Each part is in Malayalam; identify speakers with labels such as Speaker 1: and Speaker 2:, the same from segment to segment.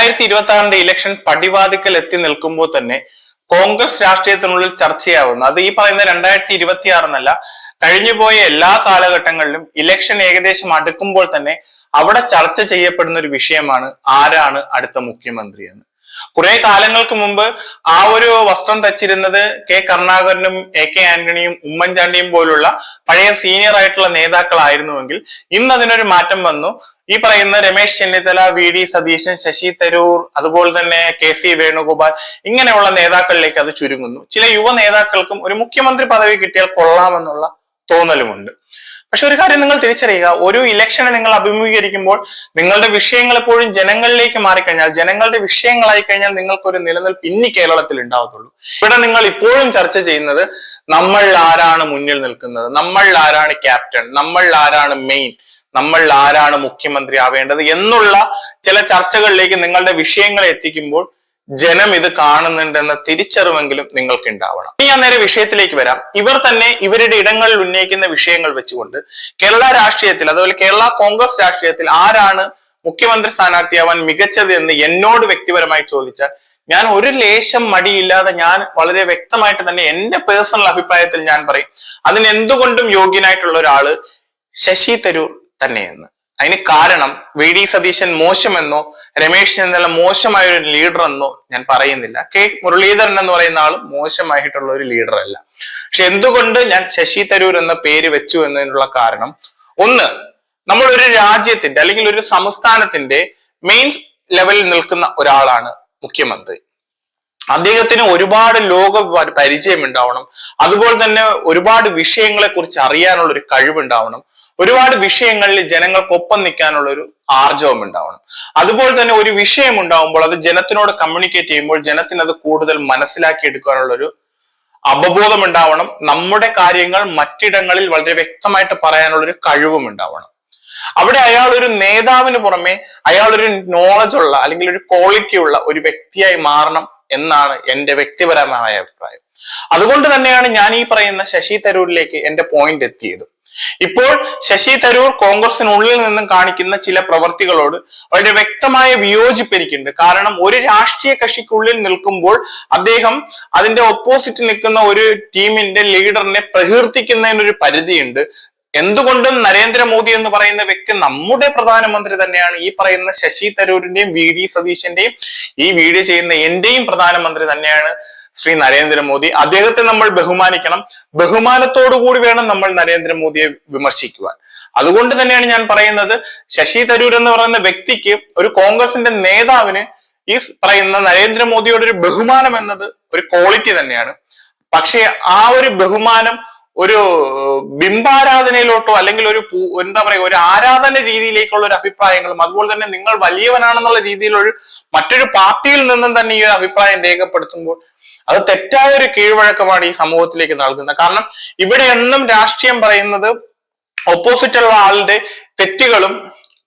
Speaker 1: രണ്ടായിരത്തി ഇരുപത്തി ആറിന്റെ ഇലക്ഷൻ പടിവാതിക്കൽ എത്തി നിൽക്കുമ്പോൾ തന്നെ കോൺഗ്രസ് രാഷ്ട്രീയത്തിനുള്ളിൽ ചർച്ചയാവുന്നു. അത് ഈ പറയുന്ന രണ്ടായിരത്തി ഇരുപത്തി ആറെന്നല്ല കഴിഞ്ഞുപോയ എല്ലാ കാലഘട്ടങ്ങളിലും ഇലക്ഷൻ ഏകദേശം അടുക്കുമ്പോൾ തന്നെ അവിടെ ചർച്ച ചെയ്യപ്പെടുന്ന ഒരു വിഷയമാണ് ആരാണ് അടുത്ത മുഖ്യമന്ത്രി എന്ന് കുറെ കാലങ്ങൾക്ക് മുമ്പ് ആ ഒരു വസ്ത്രം തച്ചിരുന്നത് കെ കരുണാകരനും എ കെ ആന്റണിയും ഉമ്മൻചാണ്ടിയും പോലുള്ള പഴയ സീനിയർ ആയിട്ടുള്ള നേതാക്കളായിരുന്നുവെങ്കിൽ ഇന്ന് അതിനൊരു മാറ്റം വന്നു. ഈ പറയുന്ന രമേശ് ചെന്നിത്തല വി ഡി സതീശൻ ശശി തരൂർ അതുപോലെ തന്നെ കെ സി വേണുഗോപാൽ ഇങ്ങനെയുള്ള നേതാക്കളിലേക്ക് അത് ചുരുങ്ങുന്നു. ചില യുവ നേതാക്കൾക്കും ഒരു മുഖ്യമന്ത്രി പദവി കിട്ടിയാൽ കൊള്ളാമെന്നുള്ള തോന്നലുമുണ്ട്. പക്ഷെ ഒരു കാര്യം നിങ്ങൾ തിരിച്ചറിയുക. ഒരു ഇലക്ഷനെ നിങ്ങൾ അഭിമുഖീകരിക്കുമ്പോൾ നിങ്ങളുടെ വിഷയങ്ങൾ എപ്പോഴും ജനങ്ങളിലേക്ക് മാറിക്കഴിഞ്ഞാൽ ജനങ്ങളുടെ വിഷയങ്ങളായി കഴിഞ്ഞാൽ നിങ്ങൾക്കൊരു നിലനിൽപ്പ് ഇനി കേരളത്തിൽ ഉണ്ടാവത്തുള്ളൂ. ഇവിടെ നിങ്ങൾ ഇപ്പോഴും ചർച്ച ചെയ്യുന്നത് നമ്മൾ ആരാണ് മുന്നിൽ നിൽക്കുന്നത്? നമ്മൾ ആരാണ് ക്യാപ്റ്റൻ? നമ്മൾ ആരാണ് മെയിൻ നമ്മൾ ആരാണ് മുഖ്യമന്ത്രി ആവേണ്ടത്? എന്നുള്ള ചില ചർച്ചകളിലേക്ക് നിങ്ങളുടെ വിഷയങ്ങളെ എത്തിക്കുമ്പോൾ ജനം ഇത് കാണുന്നുണ്ടെന്ന തിരിച്ചറിവെങ്കിലും നിങ്ങൾക്ക് ഉണ്ടാവണം ഇനി ഞാൻ നേരെ വിഷയത്തിലേക്ക് വരാം. ഇവർ തന്നെ ഇവരുടെ ഇടങ്ങളിൽ ഉന്നയിക്കുന്ന വിഷയങ്ങൾ വെച്ചുകൊണ്ട് കേരള രാഷ്ട്രീയത്തിൽ അതുപോലെ കേരള കോൺഗ്രസ് രാഷ്ട്രീയത്തിൽ ആരാണ് മുഖ്യമന്ത്രി സ്ഥാനാർത്ഥിയാവാൻ മികച്ചത് എന്ന് എന്നോട് വ്യക്തിപരമായി ചോദിച്ചാൽ ഞാൻ ഒരു ലേശം മടിയില്ലാതെ ഞാൻ വളരെ വ്യക്തമായിട്ട് തന്നെ എന്റെ പേഴ്സണൽ അഭിപ്രായത്തിൽ ഞാൻ പറയും അതിന് എന്തുകൊണ്ടും യോഗ്യനായിട്ടുള്ള ഒരാൾ ശശി തരൂർ തന്നെയെന്ന്. അതിന് കാരണം വി ഡി സതീശൻ മോശമെന്നോ രമേശ് ചെന്നിത്തല മോശമായ ഒരു ലീഡർ എന്നോ ഞാൻ പറയുന്നില്ല. കെ മുരളീധരൻ എന്ന് പറയുന്ന ആൾ മോശമായിട്ടുള്ള ഒരു ലീഡർ അല്ല പക്ഷെ എന്തുകൊണ്ട് ഞാൻ ശശി തരൂർ എന്ന പേര് വെച്ചു എന്നതിനുള്ള കാരണം? ഒന്ന് നമ്മൾ ഒരു രാജ്യത്തിന്റെ അല്ലെങ്കിൽ ഒരു സംസ്ഥാനത്തിന്റെ മെയിൻ ലെവലിൽ നിൽക്കുന്ന ഒരാളാണ് മുഖ്യമന്ത്രി. അദ്ദേഹത്തിന് ഒരുപാട് ലോക പരിചയം ഉണ്ടാവണം അതുപോലെ തന്നെ ഒരുപാട് വിഷയങ്ങളെ കുറിച്ച് അറിയാനുള്ള ഒരു കഴിവുണ്ടാവണം. ഒരുപാട് വിഷയങ്ങളിൽ ജനങ്ങൾക്കൊപ്പം നിൽക്കാനുള്ള ഒരു ആർജവം ഉണ്ടാവണം അതുപോലെ തന്നെ ഒരു വിഷയം ഉണ്ടാവുമ്പോൾ അത് ജനത്തിനോട് കമ്മ്യൂണിക്കേറ്റ് ചെയ്യുമ്പോൾ ജനത്തിന് അത് കൂടുതൽ മനസ്സിലാക്കി എടുക്കാനുള്ള ഒരു അവബോധം ഉണ്ടാവണം നമ്മുടെ കാര്യങ്ങൾ മറ്റിടങ്ങളിൽ വളരെ വ്യക്തമായിട്ട് പറയാനുള്ള ഒരു കഴിവും ഉണ്ടാവണം അവിടെ അയാൾ ഒരു നേതാവിന് പുറമെ അയാൾ ഒരു ഉള്ള അല്ലെങ്കിൽ ഒരു ക്വാളിറ്റി ഉള്ള ഒരു വ്യക്തിയായി മാറണം എന്നാണ് എന്റെ വ്യക്തിപരമായ അഭിപ്രായം. അതുകൊണ്ട് തന്നെയാണ് ഞാൻ ഈ പറയുന്ന ശശി തരൂരിലേക്ക് എന്റെ പോയിന്റ് എത്തിയത്. ഇപ്പോൾ ശശി തരൂർ കോൺഗ്രസിനുള്ളിൽ നിന്നും കാണിക്കുന്ന ചില പ്രവർത്തികളോട് വളരെ വ്യക്തമായ വിയോജിപ്പ് എനിക്കുണ്ട്. കാരണം ഒരു രാഷ്ട്രീയ കക്ഷിക്കുള്ളിൽ നിൽക്കുമ്പോൾ അദ്ദേഹം അതിന്റെ ഓപ്പോസിറ്റ് നിൽക്കുന്ന ഒരു ടീമിന്റെ ലീഡറിനെ പ്രകീർത്തിക്കുന്നതിനൊരു പരിധിയുണ്ട്. എന്തുകൊണ്ടും നരേന്ദ്രമോദി എന്ന് പറയുന്ന വ്യക്തി നമ്മുടെ പ്രധാനമന്ത്രി തന്നെയാണ്. ഈ പറയുന്ന ശശി തരൂരിന്റെയും വി ഡി സതീശന്റെയും ഈ വീഡിയോ ചെയ്യുന്ന എന്റെയും പ്രധാനമന്ത്രി തന്നെയാണ് ശ്രീ നരേന്ദ്രമോദി. അദ്ദേഹത്തെ നമ്മൾ ബഹുമാനിക്കണം. ബഹുമാനത്തോടു കൂടി വേണം നമ്മൾ നരേന്ദ്രമോദിയെ വിമർശിക്കുവാൻ. അതുകൊണ്ട് തന്നെയാണ് ഞാൻ പറയുന്നത് ശശി തരൂർ എന്ന് പറയുന്ന വ്യക്തിക്ക് ഒരു കോൺഗ്രസിന്റെ നേതാവിന് ഈ പറയുന്ന നരേന്ദ്രമോദിയോട് ഒരു ബഹുമാനം എന്നത് ഒരു ക്വാളിറ്റി തന്നെയാണ്. പക്ഷേ ആ ഒരു ബഹുമാനം ഒരു ബിംബാരാധനയിലോട്ടോ അല്ലെങ്കിൽ ഒരു എന്താ പറയുക ഒരു ആരാധന രീതിയിലേക്കുള്ള ഒരു അഭിപ്രായങ്ങളും അതുപോലെ തന്നെ നിങ്ങൾ വലിയവനാണെന്നുള്ള രീതിയിലൊരു മറ്റൊരു പാർട്ടിയിൽ നിന്നും തന്നെ ഈ ഒരു അഭിപ്രായം രേഖപ്പെടുത്തുമ്പോൾ അത് തെറ്റായ ഒരു കീഴ്വഴക്കമാണ് ഈ സമൂഹത്തിലേക്ക് നൽകുന്നത്. കാരണം ഇവിടെ എന്നും രാഷ്ട്രീയം പറയുന്നത് ഓപ്പോസിറ്റ് ഉള്ള ആളുടെ തെറ്റുകളും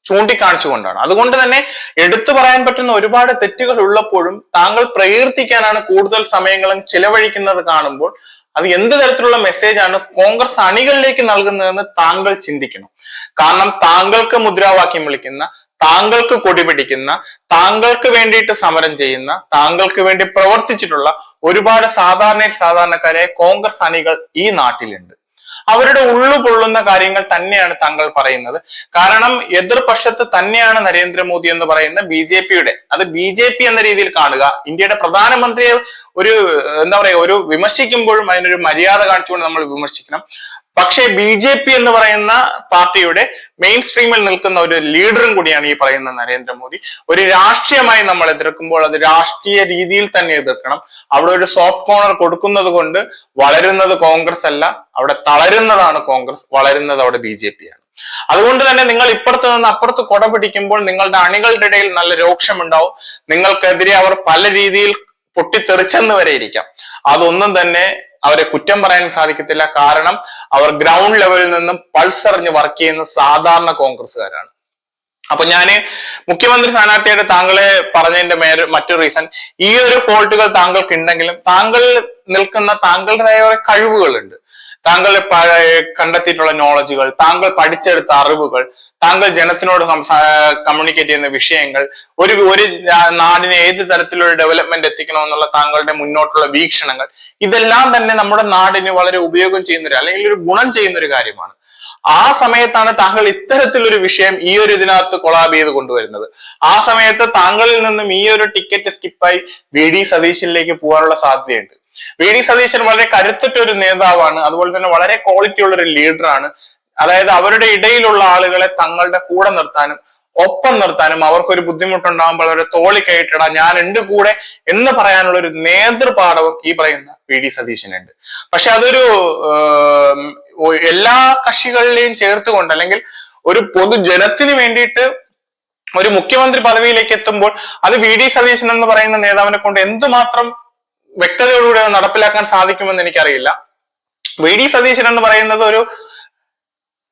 Speaker 1: ചൂണ്ടിക്കാണിച്ചുകൊണ്ടാണ്. അതുകൊണ്ട് തന്നെ എടുത്തു പറയാൻ പറ്റുന്ന ഒരുപാട് തെറ്റുകൾ ഉള്ളപ്പോഴും താങ്കൾ പ്രകീർത്തിക്കാനാണ് കൂടുതൽ സമയങ്ങളും ചിലവഴിക്കുന്നത് കാണുമ്പോൾ അത് എന്ത് തരത്തിലുള്ള മെസ്സേജ് ആണ് കോൺഗ്രസ് അണികളിലേക്ക് നൽകുന്നതെന്ന് താങ്കൾ ചിന്തിക്കണം കാരണം താങ്കൾക്ക് മുദ്രാവാക്യം വിളിക്കുന്ന താങ്കൾക്ക് കൊടി പിടിക്കുന്ന താങ്കൾക്ക് വേണ്ടിയിട്ട് സമരം ചെയ്യുന്ന താങ്കൾക്ക് വേണ്ടി പ്രവർത്തിച്ചിട്ടുള്ള ഒരുപാട് സാധാരണ സാധാരണക്കാരെ കോൺഗ്രസ് അണികൾ ഈ നാട്ടിലുണ്ട്. അവരുടെ ഉള്ളു പൊള്ളുന്ന കാര്യങ്ങൾ തന്നെയാണ് താങ്കൾ പറയുന്നത്. കാരണം എതിർപക്ഷത്ത് തന്നെയാണ് നരേന്ദ്രമോദി എന്ന് പറയുന്ന ബി ജെ പിയുടെ അത് ബി ജെ പി എന്ന രീതിയിൽ കാണുക. ഇന്ത്യയുടെ പ്രധാനമന്ത്രിയെ ഒരു എന്താ പറയുക ഒരു വിമർശിക്കുമ്പോഴും അതിനൊരു മര്യാദ കാണിച്ചുകൊണ്ട് നമ്മൾ വിമർശിക്കണം. പക്ഷേ ബി ജെ പി എന്ന് പറയുന്ന പാർട്ടിയുടെ മെയിൻ സ്ട്രീമിൽ നിൽക്കുന്ന ഒരു ലീഡറും കൂടിയാണ് ഈ പറയുന്ന നരേന്ദ്രമോദി. ഒരു രാഷ്ട്രീയമായി നമ്മൾ എതിർക്കുമ്പോൾ അത് രാഷ്ട്രീയ രീതിയിൽ തന്നെ എതിർക്കണം. അവിടെ ഒരു സോഫ്റ്റ് കോർണർ കൊടുക്കുന്നത് കൊണ്ട് വളരുന്നത് കോൺഗ്രസ് അല്ല അവിടെ തളരുന്നതാണ് കോൺഗ്രസ് വളരുന്നത് അവിടെ ബി ജെ പി ആണ്. അതുകൊണ്ട് തന്നെ നിങ്ങൾ ഇപ്പുറത്ത് നിന്ന് അപ്പുറത്ത് കൊട പിടിക്കുമ്പോൾ നിങ്ങളുടെ അണികളുടെ ഇടയിൽ നല്ല രോക്ഷമുണ്ടാവും. നിങ്ങൾക്കെതിരെ അവർ പല രീതിയിൽ പൊട്ടിത്തെറിച്ചെന്ന് വരെ ഇരിക്കാം. അതൊന്നും തന്നെ അവരെ കുറ്റം പറയാൻ സാധിക്കത്തില്ല. കാരണം അവർ ഗ്രൗണ്ട് ലെവലിൽ നിന്നും പൾസ് അറിഞ്ഞ് വർക്ക് ചെയ്യുന്ന സാധാരണ കോൺഗ്രസ്സുകാരാണ്. അപ്പൊ ഞാൻ മുഖ്യമന്ത്രി സ്ഥാനാർത്ഥിയായിട്ട് താങ്കളെ പറഞ്ഞതിന്റെ മേൽ മറ്റൊരു റീസൺ ഈ ഒരു ഫോൾട്ടുകൾ താങ്കൾക്ക് ഉണ്ടെങ്കിലും താങ്കൾ നിൽക്കുന്ന താങ്കളുടേതായ കഴിവുകളുണ്ട്. താങ്കൾ കണ്ടെത്തിയിട്ടുള്ള നോളജുകൾ താങ്കൾ പഠിച്ചെടുത്ത അറിവുകൾ താങ്കൾ ജനത്തിനോട് കമ്മ്യൂണിക്കേറ്റ് ചെയ്യുന്ന വിഷയങ്ങൾ ഒരു ഒരു നാടിനെ ഏത് തരത്തിലുള്ള ഡെവലപ്മെന്റ് എത്തിക്കണമെന്നുള്ള താങ്കളുടെ മുന്നോട്ടുള്ള വീക്ഷണങ്ങൾ ഇതെല്ലാം തന്നെ നമ്മുടെ നാടിന് വളരെ ഉപയോഗം ചെയ്യുന്ന ഒരു അല്ലെങ്കിൽ ഒരു ഗുണം ചെയ്യുന്ന ഒരു കാര്യമാണ്. ആ സമയത്താണ് താങ്കൾ ഇത്തരത്തിലൊരു വിഷയം ഈ ഒരു ഇതിനകത്ത് കൊളാബ് ചെയ്ത് കൊണ്ടുവരുന്നത്. ആ സമയത്ത് താങ്കളിൽ നിന്നും ഈ ഒരു ടിക്കറ്റ് സ്കിപ്പായി വി. ഡി. സതീശനിലേക്ക് പോകാനുള്ള സാധ്യതയുണ്ട്. വി ഡി സതീശൻ വളരെ കരുത്തുറ്റ ഒരു നേതാവാണ്. അതുപോലെ തന്നെ വളരെ ക്വാളിറ്റി ഉള്ള ഒരു ലീഡറാണ് അതായത് അവരുടെ ഇടയിലുള്ള ആളുകളെ തങ്ങളുടെ കൂടെ നിർത്താനും ഒപ്പം നിർത്താനും അവർക്കൊരു ബുദ്ധിമുട്ടുണ്ടാകുമ്പോൾ അവരെ തോളി കയറ്റിടാൻ ഞാൻ ഉണ്ട് കൂടെ എന്ന് പറയാനുള്ള ഒരു നേതൃപാഠവും ഈ പറയുന്ന വി ഡി സതീശനുണ്ട്. പക്ഷെ അതൊരു എല്ലാ കക്ഷികളിലെയും ചേർത്തുകൊണ്ട് അല്ലെങ്കിൽ ഒരു പൊതുജനത്തിന് വേണ്ടിയിട്ട് ഒരു മുഖ്യമന്ത്രി പദവിയിലേക്ക് എത്തുമ്പോൾ അത് വി ഡി സതീശൻ എന്ന് പറയുന്ന നേതാവിനെ കൊണ്ട് എന്തുമാത്രം വ്യക്തതയോടുകൂടി നടപ്പിലാക്കാൻ സാധിക്കുമെന്ന് എനിക്കറിയില്ല. വി ഡി സതീശൻ എന്ന് പറയുന്നത് ഒരു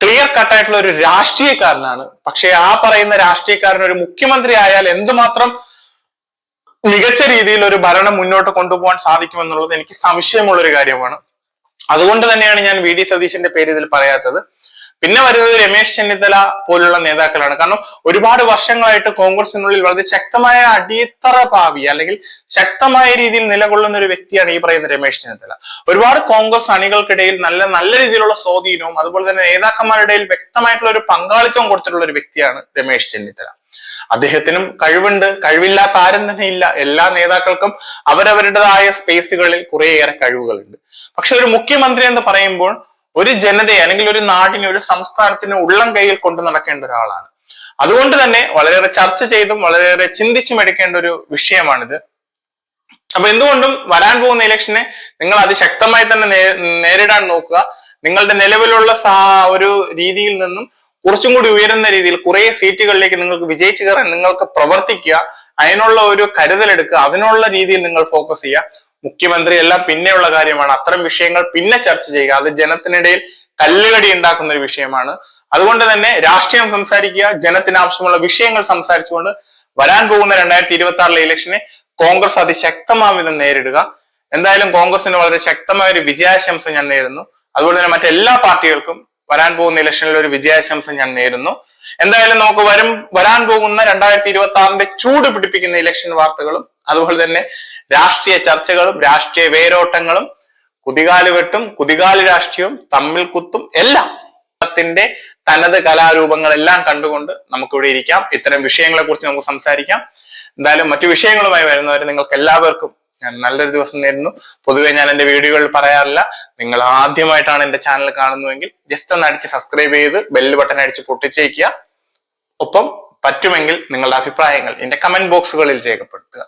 Speaker 1: ക്ലിയർ കട്ടായിട്ടുള്ള ഒരു രാഷ്ട്രീയക്കാരനാണ്. പക്ഷെ ആ പറയുന്ന രാഷ്ട്രീയക്കാരൻ ഒരു മുഖ്യമന്ത്രി ആയാൽ എന്തുമാത്രം മികച്ച രീതിയിൽ ഒരു ഭരണം മുന്നോട്ട് കൊണ്ടുപോകാൻ സാധിക്കുമെന്നുള്ളത് എനിക്ക് സംശയമുള്ള ഒരു കാര്യമാണ്. അതുകൊണ്ട് തന്നെയാണ് ഞാൻ വി ഡി സതീശന്റെ പേര് ഇതിൽ പറയാത്തത്. പിന്നെ വരുന്നത് രമേശ് ചെന്നിത്തല പോലുള്ള നേതാക്കളാണ്. കാരണം ഒരുപാട് വർഷങ്ങളായിട്ട് കോൺഗ്രസിനുള്ളിൽ വളരെ ശക്തമായ അടിയത്തറ പാവി അല്ലെങ്കിൽ ശക്തമായ രീതിയിൽ നിലകൊള്ളുന്ന ഒരു വ്യക്തിയാണ് ഈ പറയുന്ന രമേശ് ചെന്നിത്തല. ഒരുപാട് കോൺഗ്രസ് അണികൾക്കിടയിൽ നല്ല നല്ല രീതിയിലുള്ള സ്വാധീനവും അതുപോലെ തന്നെ നേതാക്കന്മാരുടെ വ്യക്തമായിട്ടുള്ള ഒരു പങ്കാളിത്തവും കൊടുത്തിട്ടുള്ള ഒരു വ്യക്തിയാണ് രമേശ് ചെന്നിത്തല. അദ്ദേഹത്തിനും കഴിവുണ്ട്. കഴിവില്ലാത്ത ആരും തന്നെ ഇല്ല. എല്ലാ നേതാക്കൾക്കും അവരവരുടേതായ സ്പേസുകളിൽ കുറേയേറെ കഴിവുകളുണ്ട്. പക്ഷെ ഒരു മുഖ്യമന്ത്രി എന്ന് പറയുമ്പോൾ ഒരു ജനതയെ അല്ലെങ്കിൽ ഒരു നാടിനെ ഒരു സംസ്ഥാനത്തിന് ഉള്ളം കയ്യിൽ കൊണ്ടു നടക്കേണ്ട ഒരാളാണ്. അതുകൊണ്ട് തന്നെ വളരെയേറെ ചർച്ച ചെയ്തും വളരെയേറെ ചിന്തിച്ചും എടുക്കേണ്ട ഒരു വിഷയമാണിത്. അപ്പൊ എന്തുകൊണ്ടും വരാൻ പോകുന്ന ഇലക്ഷനെ നിങ്ങൾ അതിശക്തമായി തന്നെ നേരിടാൻ നോക്കുക. നിങ്ങളുടെ നിലവിലുള്ള ഒരു രീതിയിൽ നിന്നും കുറച്ചും കൂടി ഉയരുന്ന രീതിയിൽ കുറെ സീറ്റുകളിലേക്ക് നിങ്ങൾക്ക് വിജയിച്ചു കയറാൻ നിങ്ങൾക്ക് പ്രവർത്തിക്കുക. അതിനുള്ള ഒരു കരുതലെടുക്കുക അതിനുള്ള രീതിയിൽ നിങ്ങൾ ഫോക്കസ് ചെയ്യുക. മുഖ്യമന്ത്രി എല്ലാം പിന്നെയുള്ള കാര്യമാണ്. അത്തരം വിഷയങ്ങൾ പിന്നെ ചർച്ച ചെയ്യുക. അത് ജനത്തിനിടയിൽ കല്ലുകടി ഉണ്ടാക്കുന്ന ഒരു വിഷയമാണ്. അതുകൊണ്ട് തന്നെ രാഷ്ട്രീയം സംസാരിക്കുക ജനത്തിന് ആവശ്യമുള്ള വിഷയങ്ങൾ സംസാരിച്ചുകൊണ്ട് വരാൻ പോകുന്ന രണ്ടായിരത്തി ഇരുപത്തി ആറിലെ ഇലക്ഷനെ കോൺഗ്രസ് അതിശക്തമായ വിധം നേരിടുക. എന്തായാലും കോൺഗ്രസിന് വളരെ ശക്തമായ ഒരു വിജയാശംസ ഞാൻ നേരുന്നു. അതുപോലെ തന്നെ മറ്റെല്ലാ പാർട്ടികൾക്കും വരാൻ പോകുന്ന ഇലക്ഷനിൽ ഒരു വിജയാശംസ ഞാൻ നേരുന്നു. എന്തായാലും നമുക്ക് വരും വരാൻ പോകുന്ന രണ്ടായിരത്തി ഇരുപത്തി ആറിന്റെ ചൂട് പിടിപ്പിക്കുന്ന ഇലക്ഷൻ വാർത്തകളും അതുപോലെ തന്നെ രാഷ്ട്രീയ ചർച്ചകളും രാഷ്ട്രീയ വേരോട്ടങ്ങളും കുതികാൽ വെട്ടും കുതികാൽ രാഷ്ട്രീയവും തമ്മിൽ കുത്തും എല്ലാം തനത് കലാരൂപങ്ങളെല്ലാം കണ്ടുകൊണ്ട് നമുക്കിവിടെ ഇരിക്കാം. ഇത്തരം വിഷയങ്ങളെ കുറിച്ച് നമുക്ക് സംസാരിക്കാം. എന്തായാലും മറ്റു വിഷയങ്ങളുമായി വരുന്നവരെ നിങ്ങൾക്ക് എല്ലാവർക്കും നല്ലൊരു ദിവസം നേരുന്നു. പൊതുവെ ഞാൻ എന്റെ വീഡിയോകൾ പറയാറില്ല. നിങ്ങൾ ആദ്യമായിട്ടാണ് എന്റെ ചാനൽ കാണുന്നതെങ്കിൽ ജസ്റ്റ് ഒന്ന് അടിച്ച് സബ്സ്ക്രൈബ് ചെയ്ത് ബെല്ല് ബട്ടൺ അടിച്ച് പൊട്ടിച്ചേക്കുക. ഒപ്പം പറ്റുമെങ്കിൽ നിങ്ങളുടെ അഭിപ്രായങ്ങൾ എന്റെ കമന്റ് ബോക്സുകളിൽ രേഖപ്പെടുത്തുക.